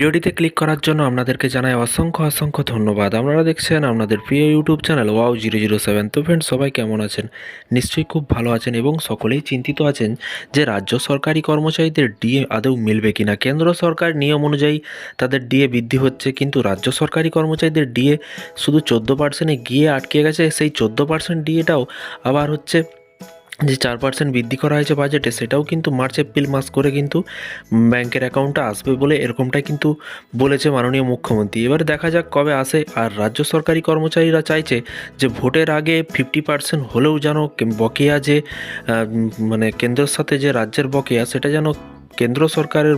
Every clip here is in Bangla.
ভিডিওটিতে ক্লিক করার জন্য আপনাদেরকে জানাই অসংখ্য অসংখ্য ধন্যবাদ। আপনারা দেখছেন আপনাদের প্রিয় YouTube channel wow zero zero seven তো ফ্রেন্ড সবাই কেমন আছেন? নিশ্চয়ই খুব ভালো আছেন এবং সকলেই চিন্তিত আছেন যে রাজ্য সরকারি কর্মচারীদের ডিএ আদৌ মিলবে কিনা। কেন্দ্র সরকার নিয়ম অনুযায়ী তাদের ডিএ বৃদ্ধি হচ্ছে, কিন্তু রাজ্য সরকারি কর্মচারীদের ডিএ শুধু চোদ্দ পার্সেন্টে গিয়ে আটকে গেছে। সেই চোদ্দ পার্সেন্ট ডিএটাও আবার হচ্ছে যে চার পার্সেন্ট বৃদ্ধি করা হয়েছে বাজেটে সেটাও কিন্তু মার্চ এপ্রিল মাস করে কিন্তু ব্যাংকের অ্যাকাউন্টটা আসবে বলে এরকমটাই কিন্তু বলেছে মাননীয় মুখ্যমন্ত্রী। এবার দেখা যাক কবে আসে। আর রাজ্য সরকারি কর্মচারীরা চাইছে যে ভোটের আগে ফিফটি পার্সেন্ট হলেও যেন বকেয়া যে মানে কেন্দ্রের সাথে যে রাজ্যের বকেয়া, সেটা যেন কেন্দ্র সরকারের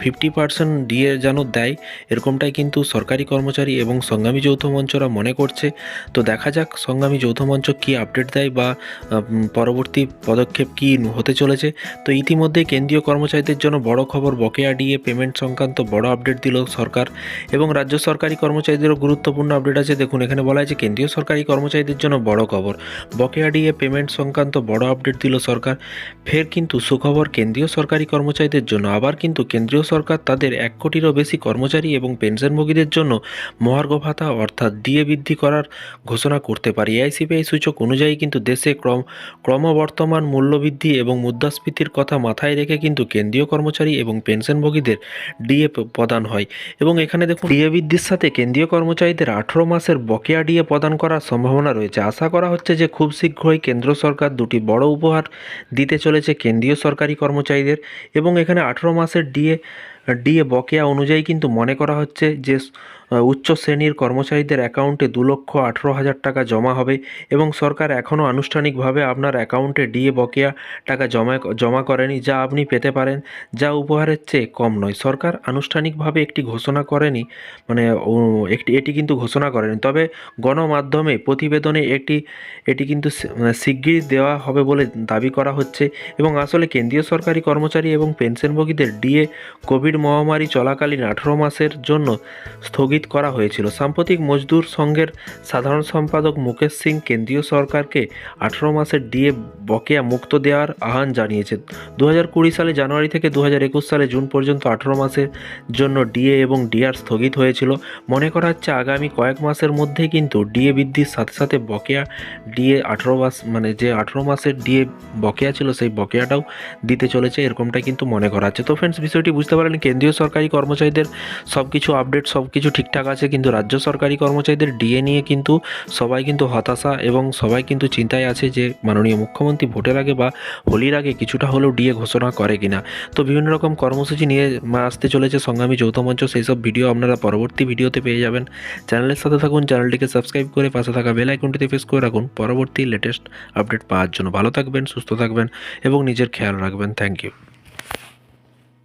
ফিফটি পার্সেন্ট দিয়ে যেন দেয়, এরকমটাই কিন্তু সরকারি কর্মচারী এবং সংগ্রামী যৌথ মঞ্চরা মনে করছে। তো দেখা যাক সংগ্রামী যৌথ মঞ্চ কী আপডেট দেয় বা পরবর্তী পদক্ষেপ কী হতে চলেছে। তো ইতিমধ্যে কেন্দ্রীয় কর্মচারীদের জন্য বড় খবর, বকেয়া ডিএ পেমেন্ট সংক্রান্ত বড় আপডেট দিল সরকার এবং রাজ্য সরকারি কর্মচারীদেরও গুরুত্বপূর্ণ আপডেট আছে। দেখুন, এখানে বলা হয়েছে কেন্দ্রীয় সরকারি কর্মচারীদের জন্য বড় খবর, বকেয়া ডিএ পেমেন্ট সংক্রান্ত বড় আপডেট দিল সরকার। ফের কিন্তু সুখবর, কেন্দ্রীয় সরকারি কর্মচারীদের জন্য। আবার কিন্তু কেন্দ্রীয় সরকার তাদের এক কোটিরও বেশি কর্মচারী এবং পেনশনভোগীদের জন্য মহার্ঘ ভাতা অর্থাৎ ডিএ বৃদ্ধি করার ঘোষণা করতে পারে। এআইসিপিআই সূচক অনুযায়ী কিন্তু দেশে ক্রম, ক্রমবর্তমান মূল্যবৃদ্ধি এবং মুদ্রাস্ফীতির কথা মাথায় রেখে কিন্তু কেন্দ্রীয় কর্মচারী এবং পেনশনভোগীদের ডিএ প্রদান হয়। এবং এখানে দেখুন ডিএ বৃদ্ধির সাথে কেন্দ্রীয় কর্মচারীদের আঠেরো মাসের বকেয়া ডিএ প্রদান করার সম্ভাবনা রয়েছে। আশা করা হচ্ছে যে খুব শীঘ্রই কেন্দ্র সরকার দুটি বড় উপহার দিতে চলেছে কেন্দ্রীয় সরকারি কর্মচারীদের এবং এখানে আঠেরো মাসের ডিএ ডিএ বকেয়া অনুযায়ী কিন্তু মনে করা হচ্ছে যে উচ্চ শ্রেণির কর্মচারীদের অ্যাকাউন্টে দু লক্ষ আঠেরো হাজার টাকা জমা হবে এবং সরকার এখনও আনুষ্ঠানিকভাবে আপনার অ্যাকাউন্টে ডিএ বকেয়া টাকা জমা জমা করেনি, যা আপনি পেতে পারেন, যা উপহারের চেয়ে কম নয়। সরকার আনুষ্ঠানিকভাবে একটি ঘোষণা করেনি মানে একটি, এটি কিন্তু ঘোষণা করেনি। তবে গণমাধ্যমে প্রতিবেদনে একটি, এটি কিন্তু মানে শিগগিরই দেওয়া হবে বলে দাবি করা হচ্ছে এবং আসলে কেন্দ্রীয় সরকারি কর্মচারী এবং পেনশনভোগীদের ডিএ কোভিড মহামারী চলাকালীন আঠারো মাসের জন্য স্থগিত করা হয়েছিল। সাম্প্রতিক মজদুর সংঘের সাধারণ সম্পাদক মুকেশ সিং কেন্দ্রীয় সরকারকে আঠারো মাসের ডিএ বকেয়া মুক্ত দেওয়ার আহ্বান জানিয়েছেন। দু কুড়ি সালে জানুয়ারি থেকে দু হাজার একুশ সালে জুন পর্যন্ত আঠারো মাসের জন্য ডিএ এবং ডিআর স্থগিত হয়েছিল। মনে করা হচ্ছে আগামী কয়েক মাসের মধ্যেই কিন্তু ডিএ বৃদ্ধির সাথে সাথে বকেয়া ডিএ আঠেরো মাস মানে যে আঠেরো মাসের ডিএ বকেয়া ছিল সেই বকেয়াটাও দিতে চলেছে এরকমটা কিন্তু মনে করা হচ্ছে। তো ফ্রেন্ডস বিষয়টি বুঝতে পারলেন কেন্দ্রীয় সরকারি কর্মচারীদের সব কিছু আপডেট সব কিছু ঠিকঠাক আছে, কিন্তু রাজ্য সরকারি কর্মচারীদের ডিএ নিয়ে কিন্তু সবাই কিন্তু হতাশা এবং সবাই কিন্তু চিন্তায় আছে যে মাননীয় মুখ্যমন্ত্রী ভোটের আগে বা হোলির আগে কিছুটা হলেও ডিএ ঘোষণা করে কিনা। তো বিভিন্ন রকম কর্মসূচি নিয়ে আসতে চলেছে সংগ্রামী যৌথ মঞ্চ, সেই সব ভিডিও আপনারা পরবর্তী ভিডিওতে পেয়ে যাবেন। চ্যানেলের সাথে থাকুন চ্যানেলটিকে সাবস্ক্রাইব করে পাশে থাকা বেল আইকনটিতে প্রেস করে রাখুন। পরবর্তী লেটেস্ট আপডেট পাওয়ার জন্য। ভালো থাকবেন, সুস্থ থাকবেন এবং নিজের খেয়াল রাখবেন। Thank you